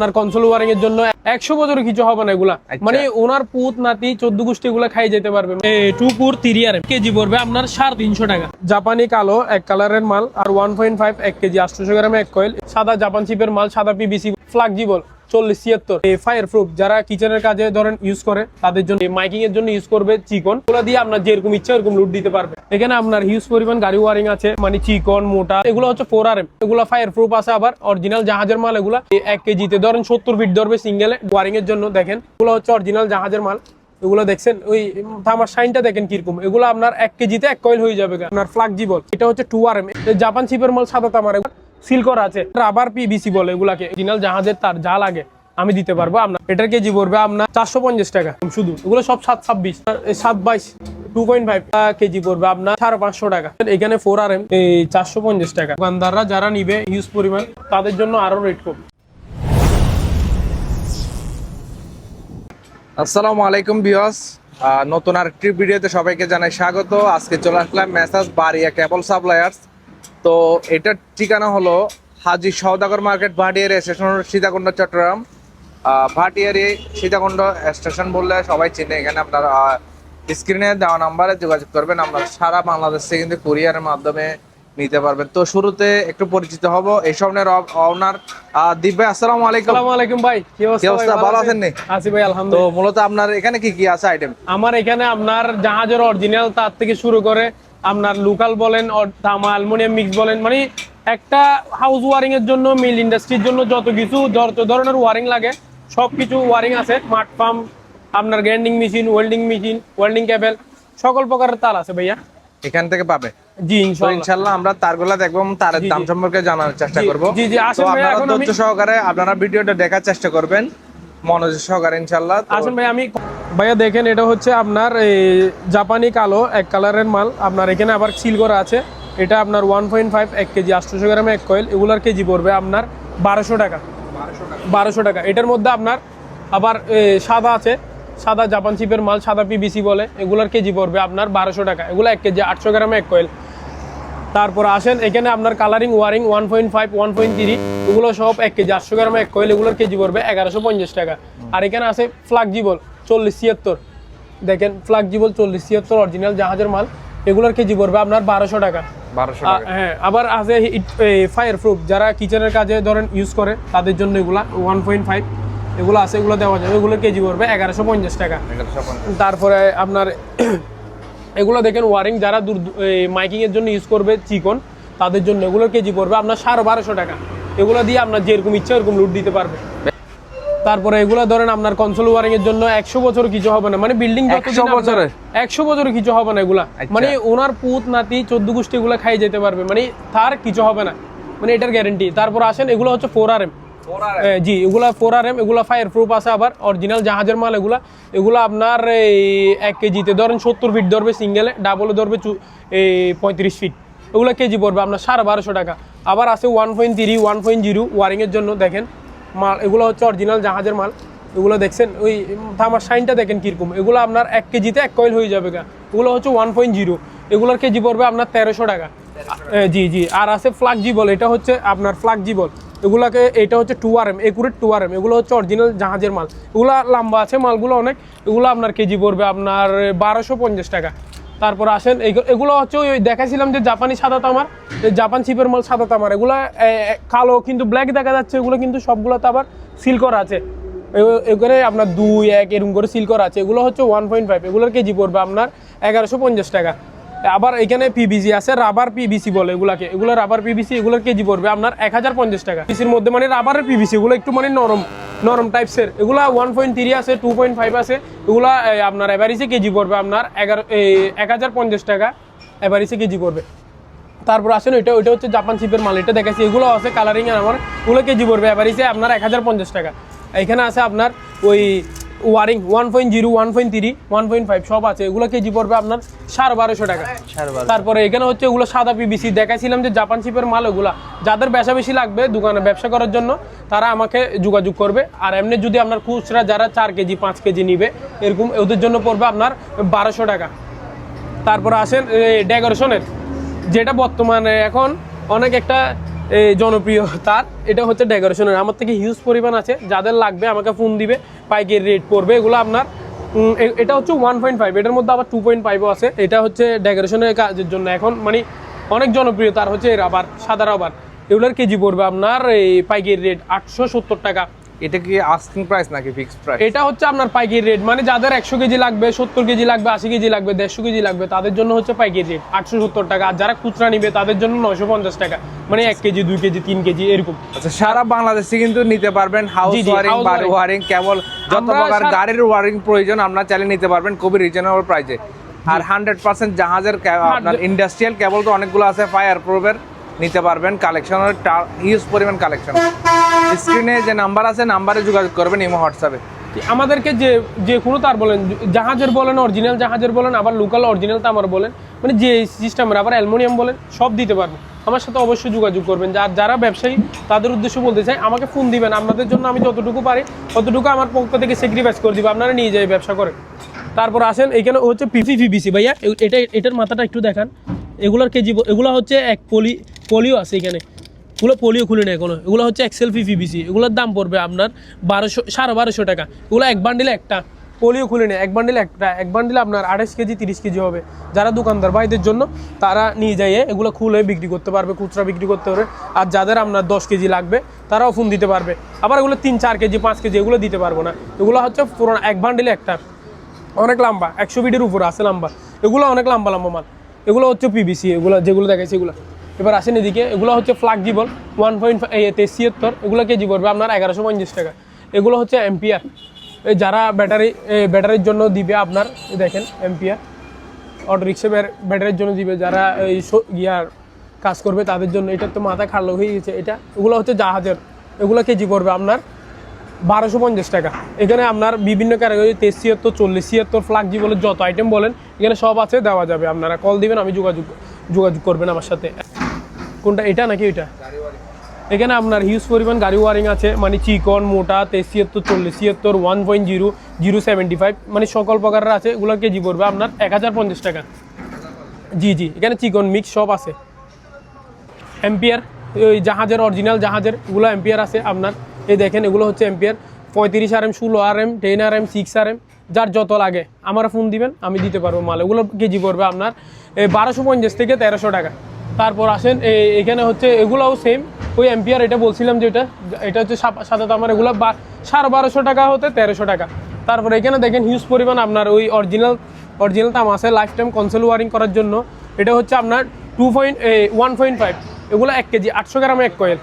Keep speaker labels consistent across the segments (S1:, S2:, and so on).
S1: আপনার console wiring এর জন্য একশো বছরের কিছু হবে না এগুলা।
S2: আচ্ছা।
S1: মানে ওনার পুত নাতি চোদ্দ গোষ্ঠী এগুলা খাই যেতে পারবে। টু পুর তিরি আর কেজি পড়বে আপনার সাড়ে তিনশো টাকা। জাপানি কালো এক কালারের মাল আর ওয়ান পয়েন্ট ফাইভ এক কেজি আটশোশো গ্রামে এক কয়েল সাদা জাপান চিপের মাল সাদা পিবিসি ফ্লাক্সিবল চল্লিশ, ছিয়াত্তর। ফায়ার প্রুফ যারা কিচেনের কাজে ধরেন ইউজ করে, তাদের জন্য মাইকিং এর জন্য ইউজ করবে চিকন। ওগুলো দিয়ে আপনার যেরকম ইচ্ছা এরকম লুট দিতে পারবে। এখানে আপনার হিউজ পরিমাণ গাড়ি ওয়ারিং আছে মানে চিকন, মোটা। এগুলো হচ্ছে ফোর আর এম এগুলো ফায়ার প্রুফ আছে আবার অরিজিনাল জাহাজের মাল এগুলা। এক কেজিতে ধরেন সত্তর ফিট ধরবে সিঙ্গেলে ওয়ারিং এর জন্য, দেখেন। এগুলো হচ্ছে অরিজিনাল জাহাজের মাল। এগুলো দেখছেন, ওই থামার সাইনটা দেখেন কীরকম। এগুলো আপনার এক কেজিতে এক কয়েল হয়ে যাবে আপনার ফ্লাক্সিবল এটা হচ্ছে টু আর এম জাপান চিপের মাল সাদা তামার। সিল করা আছে। রাবার পিবিসি বলে এগুলাকে। অরিজিনাল জাহাজের তার যা লাগে আমি দিতে পারব। আপনার এটার কেজি পড়বে আপনার চারশো পঞ্চাশ টাকা। শুধু এগুলো সব সাত ছাব্বিশ। সাত বাইশ টু পয়েন্ট ফাইভ কেজি পড়বে আপনার সাড়ে পাঁচশো টাকা। এখানে ফোর আর এম এই চারশো পঞ্চাশ টাকা। দোকানদাররা যারা নিবে ইউজ পরিমাণ, তাদের জন্য আরও রেট কম।
S2: আসসালামু আলাইকুম বিয়স নতুন আরেকটি ভিডিওতে সবাইকে জানাই স্বাগত। আজকে চলে আসলাম মেসাজ বাড়িয়া কেবল সাপ্লায়ার্স তো এটার ঠিকানা হলো Haji Saudagar market Bhatiary station Sitakunda Chattogram. Bhatiary Sitakunda station বললে সবাই চিনে এখানে আপনার স্ক্রিনে দেওয়া নাম্বারে যোগাযোগ করবেন আপনার সারা বাংলাদেশ থেকে কিন্তু কুরিয়ারের মাধ্যমে নিতে পারবেন। তো শুরুতে একটু পরিচিত হব এই স্বপ্নের অনার দীপ ভাই আসসালামু আলাইকুম।
S1: আসসালামু আলাইকুম ভাই কি অবস্থা
S2: কি অবস্থা? ভালো আছেন? নি?
S1: আছি ভাই আলহামদুলিল্লাহ।
S2: তো মূলত আপনার এখানে কি কি আছে আইটেম
S1: আমার এখানে আপনার জাহাজের অরিজিনাল তার থেকে শুরু করে আপনার লোকাল বলেন তামা অ্যালুমিনিয়াম মিক্স বলেন মানে একটা হাউস ওয়ারিং এর জন্য মিল ইন্ডাস্ট্রির জন্য যত কিছু যত ধরনের ওয়ারিং লাগে সব কিছু ওয়ারিং আছে। স্মার্ট পাম্প আপনার grinding machine welding machine welding cable সকল প্রকারের তার আছে ভাইয়া।
S2: এখান থেকে পাবে?
S1: জি ইনশাআল্লাহ
S2: আমরা তারগুলা দেখব তারের দাম সম্পর্কে জানার চেষ্টা করব।
S1: জি, জি, ভাই,
S2: আপনারা সহকারে আপনারা ভিডিওটা দেখার চেষ্টা করবেন। মনোযোগ সহকারে ইনশাল্লাহ
S1: আসেন ভাই আমি ভাইয়া দেখেন এটা হচ্ছে আপনার এই জাপানি কালো এক কালারের মাল। আপনার এখানে আবার সিল করা আছে। এটা আপনার ওয়ান পয়েন্ট ফাইভ এক কেজি আটশোশো গ্রামে এক কয়েল। এগুলার কেজি পড়বে আপনার বারোশো টাকা। বারোশো টাকা। এটার মধ্যে আপনার আবার সাদা আছে। সাদা জাপান চিপের মাল সাদা পিবিসি বলে। এগুলার কেজি পড়বে আপনার বারোশো টাকা। এগুলো এক কেজি আটশো গ্রামে এক কয়েল। তারপর আসেন এখানে আপনার colouring wiring one point five one point three এগুলো সব এক কেজি। আটশো গ্রামে এক কয়েল এগুলোর কেজি পড়বে এগারোশো পঞ্চাশ টাকা। আর এখানে আছে ফ্লাক্সিবল চল্লিশ ছিয়াত্তর। দেখেন ফ্লাক্সিবল চল্লিশ ছিয়াত্তর অরিজিনাল জাহাজের মাল এগুলোর কেজি পড়বে আপনার বারোশো টাকা। হ্যাঁ আবার আছে ফায়ার প্রুফ যারা কিচেনের কাজে ধরেন ইউজ করে তাদের জন্য এগুলা ওয়ান পয়েন্ট ফাইভ এগুলো আছে এগুলো দেওয়া যাবে এগুলোর কেজি পড়বে এগারোশো পঞ্চাশ টাকা। তারপরে আপনার এগুলো দেখেন ওয়ারিং যারা দূর মাইকিং এর জন্য ইউজ করবে চিকন তাদের জন্য এগুলোর কেজি পড়বে আপনার সাড়ে বারোশো টাকা। এগুলো দিয়ে আপনার যেরকম ইচ্ছা এরকম লুট দিতে পারবে। তারপরে এগুলো ধরেন আপনার কনসোল ওয়ারিং এর জন্য একশো বছর কিছু হবে না মানে বিল্ডিং
S2: 100 বছরে?
S1: একশো বছরের কিছু হবে না এগুলা।
S2: আচ্ছা।
S1: মানে ওনার পুত নাতি চোদ্দ গোষ্ঠী এগুলা খাই যেতে পারবে মানে তার কিছু হবে না। মানে এটার গ্যারেন্টি তারপর আসেন এগুলো হচ্ছে ফোর আর এম জি এগুলা ফোর আর এম এগুলা ফায়ার প্রুফ আছে আবার অরিজিনাল জাহাজের মাল এগুলা। এগুলা আপনার এই এক কেজিতে ধরেন সত্তর ফিট ধরবে সিঙ্গেলে ডাবলে ধরবে চু- এই পঁয়ত্রিশ ফিট এগুলো কেজি পড়বে আপনার সাড়ে বারোশো টাকা। আবার আছে one point three one point zero ওয়ারিংয়ের জন্য দেখেন মাল এগুলো হচ্ছে অরিজিনাল জাহাজের মাল। এগুলো দেখছেন ওই থামার সাইনটা দেখেন কীরকম। এগুলো আপনার এক কেজিতে এক কয়েল হয়ে যাবে গা। এগুলো হচ্ছে ওয়ান পয়েন্ট জিরো এগুলোর কেজি পড়বে আপনার তেরোশো টাকা। জি জি আর আছে ফ্লাক্সিবল এটা হচ্ছে আপনার ফ্লাক্সিবল এগুলাকে এটা হচ্ছে two R M accurate two R M এগুলো হচ্ছে অরিজিনাল জাহাজের মাল। এগুলো লম্বা আছে, মালগুলো অনেক। এগুলো আপনার কেজি পড়বে আপনার বারোশো পঞ্চাশ টাকা। তারপর আসেন, এগু- এগুলো হচ্ছে ওই দেখাছিলাম যে জাপানি সাদা তামার জাপান চিপের মাল সাদা তামার। এগুলো কালো কিন্তু ব্ল্যাক দেখা যাচ্ছে, এগুলো কিন্তু সবগুলোতে আবার সিল করা আছে। এ- এগুলো আপনার দুই, এক, এরকম করে সিল করা আছে। এগুলো হচ্ছে ওয়ান পয়েন্ট ফাইভ এগুলোর কেজি পড়বে আপনার এগারোশো পঞ্চাশ টাকা। আবার এখানে পিবিসি আছে রাবার পিবিসি বলে এগুলাকে। এগুলো রাবার পিবিসি এগুলোর কেজি পড়বে আপনার এক হাজার পঞ্চাশ টাকা। পিসির মধ্যে মানে রাবারের পিবিসি এগুলো একটু মানে নরম নরম টাইপসের এগুলো ওয়ান পয়েন্ট থ্রি আছে টু পয়েন্ট ফাইভ আছে। এগুলো আপনার এভারেজে কেজি পড়বে আপনার এগারো এক হাজার পঞ্চাশ টাকা এভারেজে কেজি পড়বে। তারপর আসেন, ওইটা ওইটা হচ্ছে জাপান চিপের মাল, এটা দেখাচ্ছি এগুলো আছে কালারিং আমার। ওগুলো কেজি পড়বে এভারেজে আপনার এক হাজার পঞ্চাশ টাকা। এখানে আছে আপনার ওই wiring one point zero one point three one point five সব আছে। এগুলো কেজি পড়বে আপনার সাড়ে বারোশো টাকা। তারপরে এখানে হচ্ছে ওগুলো সাদা পিবিসি দেখাইছিলাম যে জাপান চিপের মাল ওগুলা যাদের বেশা বেশি লাগবে দোকানে ব্যবসা করার জন্য তারা আমাকে যোগাযোগ করবে। আর এমনি যদি আপনার খুচরা যারা চার কেজি পাঁচ কেজি নিবে এরকম ওদের জন্য পড়বে আপনার বারোশো টাকা। তারপরে আসেন ডেকোরেশনের যেটা বর্তমানে এখন অনেক একটা এই জনপ্রিয় তার, এটা হচ্ছে ডেকোরেশনের আমার থেকে হিউজ পরিমাণ আছে, যাদের লাগবে আমাকে ফোন দিবে, পাইকের রেট পড়বে, এগুলো আপনার এটা হচ্ছে ওয়ান পয়েন্ট ফাইভ এটার মধ্যে আবার টু পয়েন্ট ফাইভও আছে। এটা হচ্ছে ডেকোরেশনের কাজের জন্য। এখন মানে অনেক জনপ্রিয় তার হচ্ছে রাবার সাদা রাবার এগুলোর কেজি পড়বে আপনার এই পাইকের রেট আটশো সত্তর টাকা।
S2: এটা কি আস্কিং প্রাইস নাকি ফিক্সড প্রাইস
S1: এটা হচ্ছে আপনার পাইকারি রেট মানে যাদের একশো কেজি লাগবে সত্তর কেজি লাগবে আশি কেজি লাগবে দেড়শো কেজি লাগবে তাদের জন্য হচ্ছে পাইকারি রেট আটশো সত্তর টাকা। আর যারা খুচরা নিবে তাদের জন্য নয়শো পঞ্চাশ টাকা। মানে এক কেজি দুই কেজি তিন কেজি এরকম।
S2: আচ্ছা সারা বাংলাদেশে কিন্তু নিতে পারবেন হাউস ওয়ারিং বাড়ি ওয়ারিং কেবল যত প্রকার গাড়ির ওয়ারিং প্রয়োজন আপনারা চাইলে নিতে পারবেন খুবই রিজনেবল প্রাইসে আর হান্ড্রেড পার্সেন্ট জাহাজের আপনার ইন্ডাস্ট্রিয়াল কেবল তো অনেকগুলো আছে ফায়ার প্রুফের নিতে পারবেন কালেকশনের হিউজ পরিমাণ কালেকশন স্ক্রিনে যে নাম্বার আছে নাম্বারে যোগাযোগ করবেন ইমো হোয়াটসঅ্যাপে
S1: আমাদেরকে যে যে কোনো তার বলেন, জাহাজের বলেন অরিজিনাল জাহাজের বলেন, আবার লোকাল অরিজিনাল তামার বলেন মানে যে সিস্টেমের আবার অ্যালমোনিয়াম বলেন, সব দিতে পারব আমার সাথে অবশ্যই যোগাযোগ করবেন। যার, যারা ব্যবসায়ী, তাদের উদ্দেশ্যে বলতে চাই, আমাকে ফোন দিবেন। আপনাদের জন্য আমি যতটুকু পারি, ততটুকু আমার পক্ষ থেকে স্যাক্রিফাইস করে দিব। আপনারা নিয়ে যাই ব্যবসা করেন তারপর আসেন, এখানে হচ্ছে পিপি পিবিসি ভাইয়া এটা, এটার মাথাটা একটু দেখান। এগুলোর কেজি এগুলো হচ্ছে এক পলি, পলিও আছে এখানে। এগুলো পোলিও খুলে নেই কোনো এগুলো হচ্ছে এক্সেল পিভিসি এগুলোর দাম পড়বে আপনার বারোশো, সাড়ে বারোশো টাকা। এগুলো এক বান্ডিলে একটা। পোলিও খুলে নেয় এক বান্ডিলে একটা। এক বান্ডিলে আপনার আঠাশ কেজি, তিরিশ কেজি হবে। যারা দোকানদার ভাইদের জন্য, তারা নিয়ে যাইয়ে এগুলো খুলে বিক্রি করতে পারবে, খুচরা বিক্রি করতে পারবে। আর যাদের আপনার দশ কেজি লাগবে, তারাও ফোন দিতে পারবে। আবার এগুলো তিন, চার কেজি, পাঁচ কেজি এগুলো দিতে পারব না। এগুলো হচ্ছে পুরোনো, এক বান্ডিলে একটা। অনেক লম্বা, একশো ফিটের উপরে আছে লম্বা। এগুলো অনেক লম্বা লম্বা মাল। এগুলো হচ্ছে পিবিসি এগুলো যেগুলো দেখাইছে এগুলো। এবার আসেন এদিকে, এগুলো হচ্ছে ফ্লাগ জীবন ওয়ান পয়েন্ট ছিয়াত্তর, এগুলো কেজি পড়বে আপনার এগারোশো পঞ্চাশ টাকা। এগুলো হচ্ছে এম্পিয়ার এই যারা ব্যাটারি ব্যাটারির জন্য দিবে আপনার দেখেন এম্পিয়ার অটো রিক্সা ব্যাটারির জন্য দিবে যারা এই ইয়ার কাজ করবে তাদের জন্য। এটা তো মাথা খারাপ হয়ে গেছে এটা। এগুলো হচ্ছে জাহাজের। এগুলো কেজি পড়বে আপনার বারোশো পঞ্চাশ টাকা। এখানে আপনার বিভিন্ন ক্যাটাগরি তেইশ ছিয়াত্তর, চল্লিশ ছিয়াত্তর ফ্লাগ জি বলে যত আইটেম বলেন, এখানে সব আছে, দেওয়া যাবে। আপনারা কল দিবেন, আমি যোগাযোগ যোগাযোগ করবেন আমার সাথে। কোনটা, এটা নাকি এটা এখানে আপনার হিউজ পরিমাণ গাড়ি ওয়ারিং আছে মানে চিকন, মোটা, তেইশ ছিয়াত্তর, চল্লিশ ছিয়াত্তর one point zero zero seventy five মানে সকল প্রকারের আছে, এগুলো কেজি পড়বে আপনার এক হাজার পঞ্চাশ টাকা। জি জি, এখানে চিকন মিক্স সব আছে। এম্পিয়ার ওই জাহাজের অরিজিনাল জাহাজের ওগুলো এম্পিয়ার আছে আপনার। এই দেখেন, এগুলো হচ্ছে এম্পিয়ার পঁয়ত্রিশ আর এম ষোলো R M ten R M six R M যার যত লাগে। আমার ফোন দিবেন, আমি দিতে পারব মাল। এগুলো কেজি পড়বে আপনার বারোশো পঞ্চাশ থেকে তেরোশো টাকা। তারপর আসেন এখানে হচ্ছে এগুলোও সেম ওই এম্পিয়ার এটা বলছিলাম যে এটা এটা হচ্ছে সাদা তামার এগুলো বা, সাড়ে বারোশো টাকা হতে তেরোশো টাকা। তারপর এখানে দেখেন হিউজ পরিমাণ আপনার ওই অরিজিনাল অরিজিনাল তাম আছে লাইফ টাইম কনসেল ওয়ারিং করার জন্য। এটা হচ্ছে আপনার two point one point five এগুলো এক কেজি, আটশো গ্রামে এক কয়েল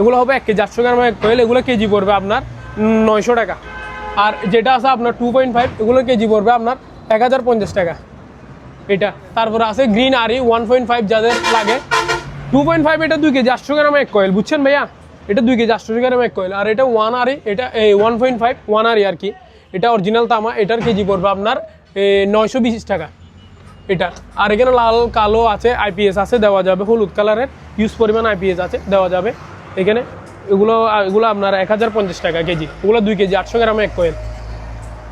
S1: এগুলো হবে এক কেজি। আটশো গ্রামে এক কয়েল এগুলো কেজি পড়বে আপনার নয়শো টাকা। আর যেটা আছে আপনার টু পয়েন্ট ফাইভ এগুলো কেজি পড়বে আপনার এক হাজার পঞ্চাশ টাকা। এটা। তারপরে আছে গ্রিন আরি ওয়ান পয়েন্ট ফাইভ যাদের লাগে। টু পয়েন্ট ফাইভ এটা দুই কেজি, আটশো গ্রামে এক কয়েল বুঝছেন ভাইয়া? এটা দুই কেজি, আটশো গ্রামে এক কয়েল আর এটা ওয়ান আরি এটা এই ওয়ান পয়েন্ট ফাইভ ওয়ান আরি আর কি। এটা অরিজিনাল তামা, এটার কেজি পড়বে আপনার নয়শো বিশ টাকা। এটা। আর এখানে লাল, কালো আছে আইপিএস আছে, দেওয়া যাবে। হলুদ কালারের ইউজ পরিমাণ আইপিএস আছে, দেওয়া যাবে। এখানে এগুলো এগুলো আপনার এক হাজার পঞ্চাশ টাকা কেজি। ওগুলো দুই কেজি, আটশো গ্রামে এক কয়েল।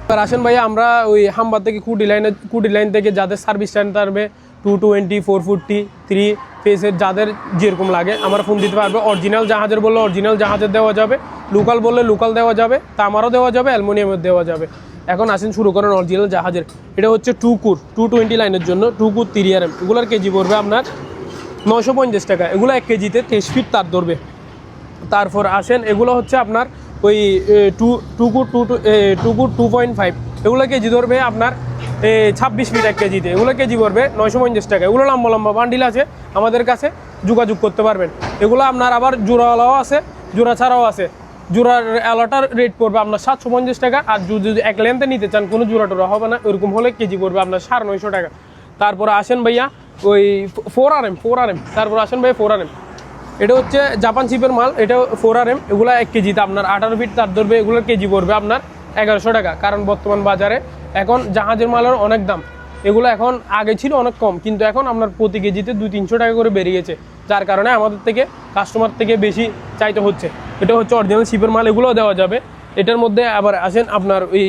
S1: এবার আসেন ভাইয়া, আমরা ওই হাম্বার থেকে কুডি লাইনে কুডি লাইন থেকে যাদের সার্ভিস স্ট্যান্ড থাকবে two twenty four forty three ফেসের যাদের যেরকম লাগে, আমরা ফোন দিতে পারবে। অরিজিনাল জাহাজের বললে অরিজিনাল জাহাজের দেওয়া যাবে লোকাল বললে লোকাল দেওয়া যাবে, তামারও দেওয়া যাবে, অ্যালমোনিয়ামের দেওয়া যাবে। এখন আসেন শুরু করেন অরিজিনাল জাহাজের। এটা হচ্ছে টু কুর টু টোয়েন্টি লাইনের জন্য two core three R M এগুলোর কেজি পড়বে আপনার নশো পঞ্চাশ টাকা। এগুলো এক কেজিতে তেইশ ফিট তার ধরবে। তারপর আসেন, এগুলো হচ্ছে আপনার ওই two two good two two good two point five. এগুলো কেজি ধরবে আপনার ছাব্বিশ ফিট এক কেজিতে। এগুলো কেজি পড়বে নয়শো পঞ্চাশ টাকা। এগুলো লম্বা লম্বা বান্ডিল আছে আমাদের কাছে, যোগাযোগ করতে পারবেন। এগুলো আপনার আবার জোড়াওয়ালাও আছে, জোড়া ছাড়াও আছে। জোড়ার অ্যালোটার রেট পড়বে আপনার সাতশো পঞ্চাশ টাকা আর যদি যদি এক লেন্থে নিতে চান, কোনো জোড়া টোড়া হবে না। ওরকম হলে কেজি পড়বে আপনার সাড়ে নয়শো টাকা। তারপরে আসেন ভাইয়া, ওই four R M four R M তারপর আসেন ভাই ফোর আর এম এটা হচ্ছে জাপান চিপের মাল, এটা ফোর আর এম এগুলো এক কেজিতে আপনার আঠারো ফিট তার ধরবে, এগুলোর কেজি পড়বে আপনার এগারোশো টাকা। কারণ বর্তমান বাজারে এখন জাহাজের মালের অনেক দাম। এগুলো এখন আগে ছিল অনেক কম, কিন্তু এখন আপনার প্রতি কেজিতে দুই তিনশো টাকা করে বেড়ে গেছে যার কারণে আমাদের থেকে কাস্টমার থেকে বেশি চাইতে হচ্ছে। এটা হচ্ছে অরিজিনাল শিপের মাল, এগুলোও দেওয়া যাবে। এটার মধ্যে আবার আসেন আপনার ওই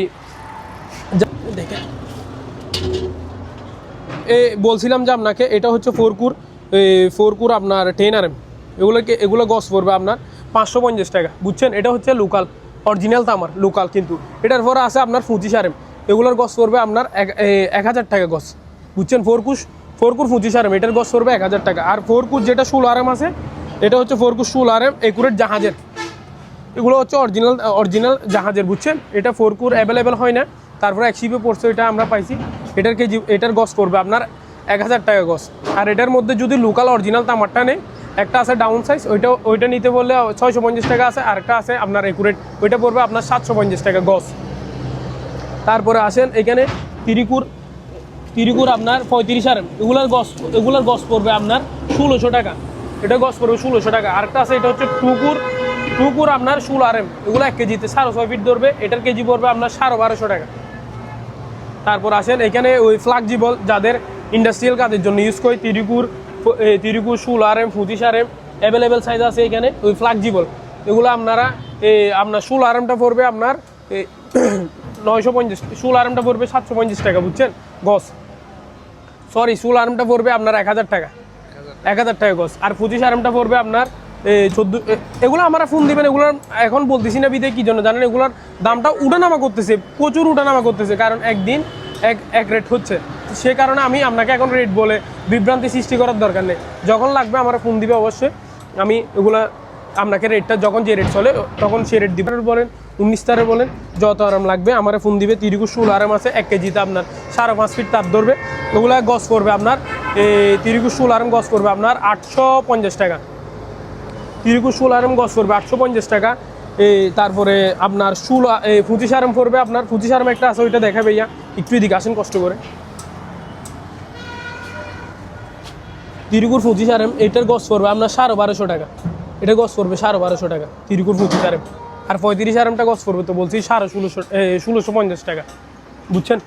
S1: দেখেন। এ বলছিলাম যে আপনাকে, এটা হচ্ছে ফোরকুর ফোরকুর আপনার টেন আর এম এগুলোকে এগুলো গস পড়বে আপনার পাঁচশো পঞ্চাশ টাকা। বুঝছেন? এটা হচ্ছে লোকাল অরিজিনাল তামার লোকাল কিন্তু। এটার পরে আছে আপনার পঁচিশ আরেম এগুলোর গস পড়বে আপনার এক হাজার টাকা গস। বুঝছেন? ফোরকুশ ফোরকুর পঁচিশ আরেম এটার গস পড়বে এক হাজার টাকা। আর ফোরকুশ যেটা ষোলো আরেম আছে, এটা হচ্ছে ফোরকুশ ষোলো আরেম একুরেট জাহাজের। এগুলো হচ্ছে অরিজিনাল অরিজিনাল জাহাজের, বুঝছেন? এটা ফোরকুর অ্যাভেলেবেল হয় না। তারপরে এক শিপে পড়ছে, এটা আমরা পাইছি। এটার কেজি, এটার গস পড়বে আপনার এক হাজার টাকা গস। আর এটার মধ্যে যদি লোকাল অরিজিনাল তামারটা নেই একটা আছে ডাউন সাইজ ওইটা ওইটা নিতে বললে ছয়শো পঞ্চাশ টাকা আছে আর একটা আছে আপনার একুরেট ওইটা পড়বে আপনার সাতশো পঞ্চাশ টাকা গস। তারপরে আসেন এখানে তিরিকুর তিরিকুর আপনার পঁয়ত্রিশ আর এগুলার গস এগুলার গস পড়বে আপনার ষোলোশো টাকা। এটা গস পড়বে ষোলোশো টাকা। আরেকটা আছে, এটা হচ্ছে টুকুর টুকুর আপনার ষোলো আর এম এগুলো এক কেজিতে সাড়ে ছয় ফিট ধরবে, এটার কেজি পড়বে আপনার সাড়ে বারোশো টাকা। তারপর আসেন এখানে ওই ফ্লাক্সিবল যাদের ইন্ডাস্ট্রিয়াল কাজের জন্য ইউজ করে, তিরিকুর তিরিকুর ষোলো আর এম পঁচিশ আর এম অ্যাভেলেবেল সাইজ আছে এখানে, ওই ফ্লাক্সিবল এগুলো আপনারা আপনার ষোলো আর এমটা পড়বে আপনার নয়শো পঞ্চাশ ষোলো আর এমটা পড়বে সাতশো পঞ্চাশ টাকা, বুঝছেন? গস। সরি ষোলো আর্মটা পড়বে আপনার এক হাজার টাকা। এক হাজার টাকা গস। আর পঁচিশ আর্মটা পড়বে আপনার চোদ্দ এগুলো আমরা ফোন দিবেন, এগুলোর এখন বলতেছি না বিদে কি জন্য, জানেন এগুলোর দামটা উঠানামা করতেছে, প্রচুর উঠানামা করতেছে, কারণ একদিন এক এক রেট হচ্ছে। সে কারণে আমি আপনাকে এখন রেট বলে বিভ্রান্তি সৃষ্টি করার দরকার নেই। যখন লাগবে আমার ফোন দিবে অবশ্যই। আমি এগুলা আপনাকে রেটটা যখন যে রেট চলে, তখন সে রেট দিবেন বলেন, উনিশ তারে বলেন, যত আরাম লাগবে আমার ফোন দিবে। তিরিকুশ ষোলো আরাম আছে, এক কেজিতে আপনার সাড়ে পাঁচ ফিট তার ধরবে। ওগুলা গস করবে আপনার এই তিরিকুশ ষোলো আরাম গস করবে আপনার আটশো পঞ্চাশ টাকা। তিরিকুশ ষোলো আরাম গস করবে আটশো পঞ্চাশ টাকা। এই তারপরে আপনার ষোলো পঁচিশ আরাম পড়বে আপনার। পঁচিশ আরাম একটা আছে, ওইটা দেখাবে ইয়া। একটু এদিকে আসেন, কষ্ট করে। তিরিকুর পঁচিশ আরএম এটার গছ পড়বে আপনার সাড়ে বারোশো টাকা। এটা গছ পড়বে সাড়ে বারোশো টাকা, তিরিকুর পঁচিশ আরএম আর পঁয়ত্রিশ আরএমটা গছ পড়বে তো বলছি সাড়ে ষোলোশো ষোলোশো পঞ্চাশ টাকা। বুঝছেন?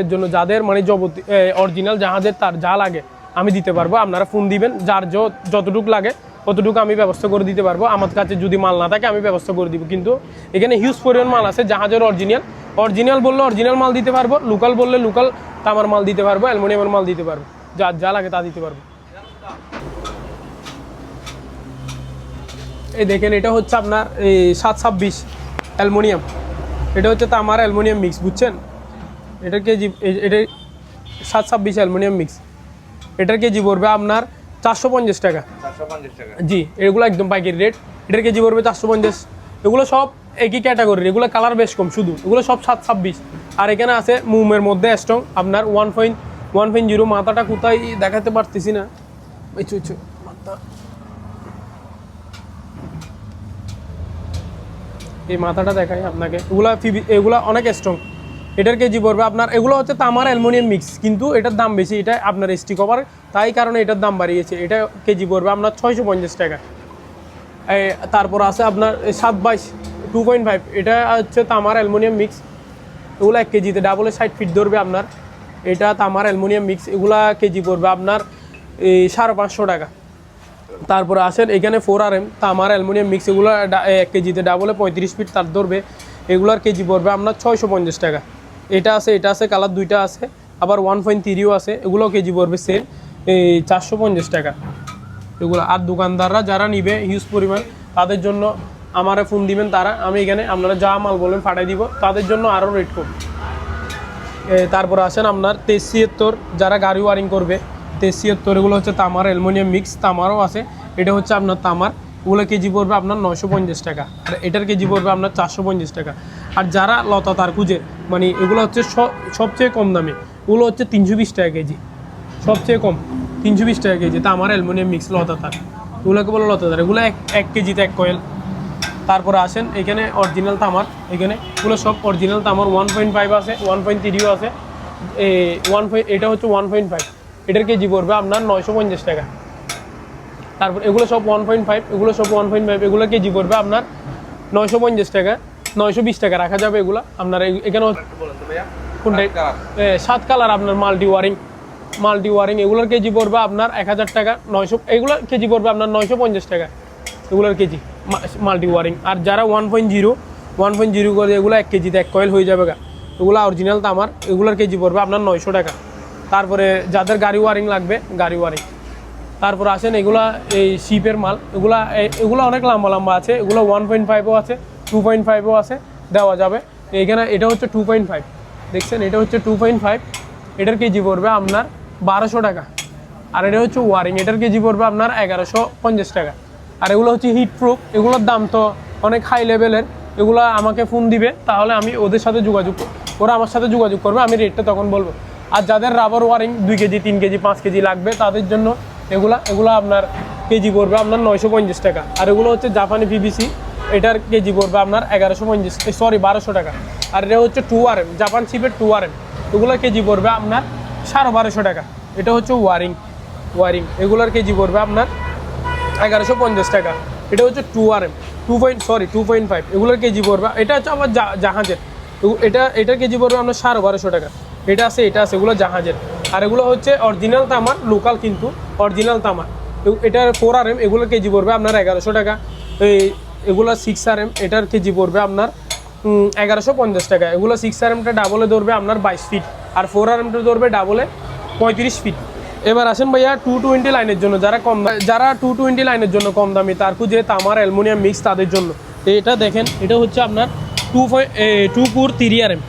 S1: এর জন্য যাদের মানে জবতি অরিজিনাল জাহাজের তার যা লাগে, আমি দিতে পারব, আপনারা ফোন দিবেন, যার যতটুকু লাগে ততটুকু আমি ব্যবস্থা করে দিতে পারব। আমার কাছে যদি মাল না থাকে, আমি ব্যবস্থা করে দিব। কিন্তু এখানে হিউজ পরিমাণ মাল আছে, জাহাজের অরিজিনাল অরিজিনাল বললে অরিজিনাল মাল দিতে পারব লোকাল বললে লোকাল তামার মাল দিতে পারব, অ্যালুমিনিয়ামের মাল দিতে পারব। যার যা লাগে তা দিতে পারব। এই দেখেন এটা হচ্ছে আপনার এই সাত ছাব্বিশ অ্যালমোনিয়াম। এটা হচ্ছে তামার অ্যালমোনিয়াম মিক্স বুঝছেন? এটার কেজি এটা সাত ছাব্বিশ অ্যালমোনিয়াম মিক্স এটার কেজি পড়বে আপনার চারশো পঞ্চাশ টাকা। জি এগুলো একদম পাইকারি রেট এটার কেজি পড়বে চারশো পঞ্চাশ। এগুলো সব একই ক্যাটাগরি এগুলো কালার বেশ কম শুধু। এগুলো সব সাত ছাব্বিশ। আর এখানে আছে মুমের মধ্যে স্ট্রং আপনার one point one point zero মাথাটা কোথায় দেখাতে পারতেছি না। ইচ্ছু ইচ্ছু মাথা। এই মাথাটা দেখাই আপনাকে। এগুলা ফিবি, এগুলা অনেক স্ট্রং এটার কেজি পড়বে আপনার, এগুলো হচ্ছে তামার অ্যালমোনিয়াম মিক্স কিন্তু এটার দাম বেশি, এটা আপনার এসটি কভার তাই কারণে এটার দাম বাড়িয়েছে। এটা কেজি পড়বে আপনার ছয়শো পঞ্চাশ টাকা। তারপর আছে আপনার সাত বাইশ টু পয়েন্ট ফাইভ এটা হচ্ছে তামার অ্যালমোনিয়াম মিক্স এগুলো এক কেজিতে ডাবলে ষাট ফিট ধরবে আপনার। এটা তামার অ্যালমোনিয়াম মিক্স এগুলা কেজি পড়বে আপনার, এই সাড়ে পাঁচশো টাকা। তারপরে আসেন, এখানে ফোর আর এম তামার অ্যালমোনিয়াম মিক্স এগুলো এক কেজিতে ডাবলে পঁয়ত্রিশ ফিট তার ধরবে। এগুলার কেজি পড়বে আপনার ছয়শো পঞ্চাশ টাকা। এটা আছে এটা আছে কালার দুইটা আছে, আবার ওয়ান পয়েন্ট থ্রিও আছে, এগুলো কেজি পড়বে সেম এই চারশো পঞ্চাশ টাকা। এগুলো, আর দোকানদাররা যারা নিবে হিউজ পরিমাণ, তাদের জন্য আমারে ফোন দিবেন তারা, আমি এখানে আপনারা যা মাল বলবেন পাঠাই দিব, তাদের জন্য আরও রেট কম। তারপর আসেন আপনার তেইশ ছিয়াত্তর, যারা গাড়ি ওয়ারিং করবে এগুলো হচ্ছে তামার, অ্যালুমিনিয়াম মিক্স তামারও আছে। এটা হচ্ছে আপনার তামার। ওগুলো কেজি পড়বে আপনার নশো পঞ্চাশ টাকা। আর এটার কেজি পড়বে আপনার চারশো পঞ্চাশ টাকা। আর যারা লতা তার খুঁজে মানে এগুলো হচ্ছে সবচেয়ে কম দামে। ওগুলো হচ্ছে তিনশো বিশ টাকা কেজি। সবচেয়ে কম, তিনশো বিশ টাকা কেজি। তামার অ্যালুমিনিয়াম মিক্স লতা তার। ওগুলোকে বলে লতা তার। এগুলো এক এক কেজিতে এক কয়েল। তারপরে আসেন এখানে অরিজিনাল তামার। এখানে এগুলো সব অরিজিনাল তামার। ওয়ান পয়েন্ট ফাইভ আছে ওয়ান পয়েন্ট থ্রিও আছে। ওয়ান পয়েন্ট এটা হচ্ছে ওয়ান পয়েন্ট ফাইভ এটার কেজি পড়বে আপনার নয়শো পঞ্চাশ টাকা। তারপর এগুলো সব ওয়ান পয়েন্ট ফাইভ এগুলো সব ওয়ান পয়েন্ট ফাইভ এগুলো কেজি পড়বে আপনার নয়শো পঞ্চাশ টাকা নয়শো বিশ টাকা রাখা যাবে এগুলো। আপনার এখানে
S2: ভাইয়া
S1: কোনটাই সাত কালার। আপনার মাল্টি ওয়ারিং মাল্টি ওয়ারিং এগুলোর কেজি পড়বে আপনার এক হাজার টাকা নয়শো এগুলো কেজি পড়বে আপনার নয়শো পঞ্চাশ টাকা এগুলোর কেজি মাল্টি ওয়ারিং আর যারা one point zero one point zero করে এগুলো এক কেজিতে এক কয়েল হয়ে যাবে গা। এগুলো অরিজিনাল তামার এগুলোর কেজি পড়বে আপনার নয়শো টাকা। তারপরে যাদের গাড়ি ওয়ারিং লাগবে, গাড়ি ওয়ারিং। তারপর আসেন, এগুলা এই শিপের মাল। এগুলা এগুলো অনেক লম্বা লম্বা আছে। এগুলো ওয়ান পয়েন্ট ফাইভও আছে টু পয়েন্ট ফাইভও আছে, দেওয়া যাবে। এখানে এটা হচ্ছে টু পয়েন্ট ফাইভ দেখছেন, এটা হচ্ছে টু পয়েন্ট ফাইভ এটার কেজি পড়বে আপনার বারোশো টাকা। আর এটা হচ্ছে ওয়ারিং। এটার কেজি পড়বে আপনার এগারোশো পঞ্চাশ টাকা। আর এগুলো হচ্ছে হিট প্রুফ এগুলোর দাম তো অনেক হাই লেভেলের এগুলো আমাকে ফোন দিবে, তাহলে আমি ওদের সাথে যোগাযোগ ওরা আমার সাথে যোগাযোগ করবে, আমি রেটটা তখন বলব। আর যাদের রাবার ওয়ারিং দুই কেজি, তিন কেজি, পাঁচ কেজি লাগবে, তাদের জন্য এগুলা, এগুলো আপনার কেজি পড়বে আপনার নয়শো পঞ্চাশ টাকা। আর এগুলো হচ্ছে জাপানি পিবিসি এটার কেজি পড়বে আপনার এগারোশো পঞ্চাশ সরি বারোশো টাকা। আর এটা হচ্ছে টু আর এম জাপান শিপের টু আর এম এগুলো কেজি পড়বে আপনার সাড়ে বারোশো টাকা। এটা হচ্ছে ওয়ারিং ওয়ারিং এগুলোর কেজি পড়বে আপনার এগারোশো পঞ্চাশ টাকা। এটা হচ্ছে two R M two point sorry two point five এগুলোর কেজি পড়বে, এটা হচ্ছে আমার জাহাজের, এটা, এটার কেজি পড়বে আপনার সাড়ে বারোশো টাকা। এটা আছে এটা আছে, এগুলো জাহাজের। আর এগুলো হচ্ছে অরিজিনাল তামার লোকাল কিন্তু অরিজিনাল তামার। এটার ফোর আর এম এগুলো কেজি পড়বে আপনার এগারোশো টাকা। এই এগুলো সিক্স আর এম এটার কেজি পড়বে আপনার এগারোশো পঞ্চাশ টাকা। এগুলো সিক্স আর এমটা ডাবলে ধরবে আপনার বাইশ ফিট আর ফোর আর এমটা ধরবে ডাবলে পঁয়ত্রিশ ফিট এবার আসেন ভাইয়া টু টোয়েন্টি লাইনের জন্য, যারা কম যারা টু টোয়েন্টি লাইনের জন্য কম দামি, তার খুঁজে তামার অ্যালুমিনিয়াম মিক্স তাদের জন্য। এটা দেখেন, এটা হচ্ছে আপনার two two core three R M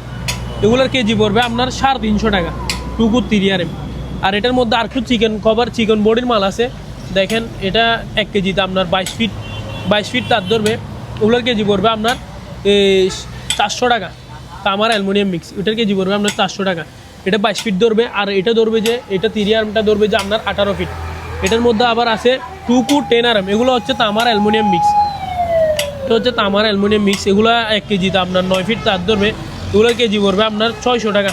S1: এগুলোর কেজি পড়বে আপনার সাড়ে তিনশো টাকা টুকুর তিরি আর এটার মধ্যে আর একটু চিকেন কভার চিকেন বডির মাল আছে। দেখেন, এটা এক কেজিতে আপনার বাইশ ফিট বাইশ ফিট তার ধরবে। ওগুলোর কেজি পড়বে আপনার চারশো টাকা। তামার অ্যালুমিনিয়াম মিক্স, এটার কেজি পড়বে আপনার চারশো টাকা। এটা বাইশ ফিট ধরবে, আর এটা ধরবে যে, এটা তিরি আর্মটা ধরবে যে আপনার আঠারো ফিট এটার মধ্যে আবার আছে টু কু টেন আর্ম এগুলো হচ্ছে তামার অ্যালুমিনিয়াম মিক্স। এটা হচ্ছে তামার অ্যালুমিনিয়াম মিক্স, এগুলো এক কেজিতে আপনার নয় ফিট তার ধরবে। এগুলোর কেজি পড়বে আপনার ছয়শো টাকা।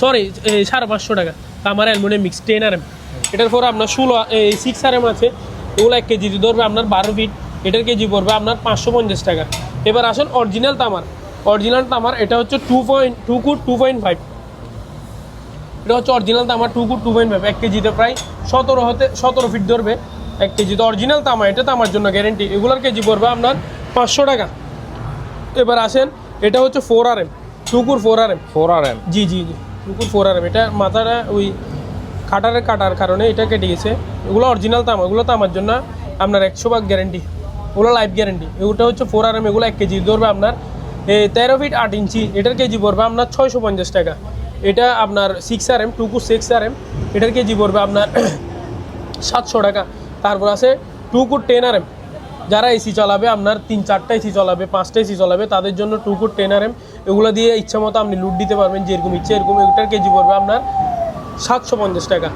S1: সরি সাড়ে পাঁচশো টাকা। তামার aluminium mix ten R M এটার পরে আপনার ষোলো এই সিক্স আর এম আছে। ওগুলো এক কেজিতে ধরবে আপনার বারো ফিট এটার কেজি পড়বে আপনার পাঁচশো পঞ্চাশ টাকা। এবার আসুন অরিজিনাল তামার। অরিজিনাল তামার, এটা হচ্ছে টু পয়েন্ট টু কুট টু পয়েন্ট ফাইভ এটা হচ্ছে অরিজিনাল তামার টু কুট টু পয়েন্ট ফাইভ এক কেজিতে প্রায় সতেরো হতে, সতেরো ফিট ধরবে। এক কেজিতে অরিজিনাল তামা, এটা তামার জন্য গ্যারেন্টি এগুলোর কেজি পড়বে আপনার পাঁচশো টাকা। এবার আসেন, এটা হচ্ছে four R M two core four R M
S2: four R M
S1: জি জি জি। টুকুর ফোর আর এম এটা মাথাটা ওই কাটারের কাটার কারণে এটা কেটে গেছে। এগুলো অরিজিনাল তামা এগুলো তামার জন্য আপনার একশো ভাগ গ্যারেন্টি ওগুলো লাইফ গ্যারেন্টি এগুলো হচ্ছে ফোর আর এম এগুলো এক কেজি ধরবে আপনার এ, তেরো ফিট আট ইঞ্চি এটার কেজি পড়বে আপনার ছয়শো পঞ্চাশ টাকা। এটা আপনার সিক্স আর এম টুকু সিক্স আর এম এটার কেজি পড়বে আপনার সাতশো টাকা। তারপর আছে টুকু টেন আর এম যারা এসি চালাবে, আপনার তিন, চারটা এসি চালাবে, পাঁচটা এসি চালাবে, তাদের জন্য টুকু টেন আর এম এগুলো দিয়ে ইচ্ছা মতো আপনি লুট দিতে পারবেন, যেরকম ইচ্ছে এরকম এটার কেজি পড়বে আপনার সাতশো পঞ্চাশ টাকা।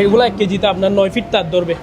S1: এগুলো এক কেজিতে আপনার নয় ফিট তার ধরবে।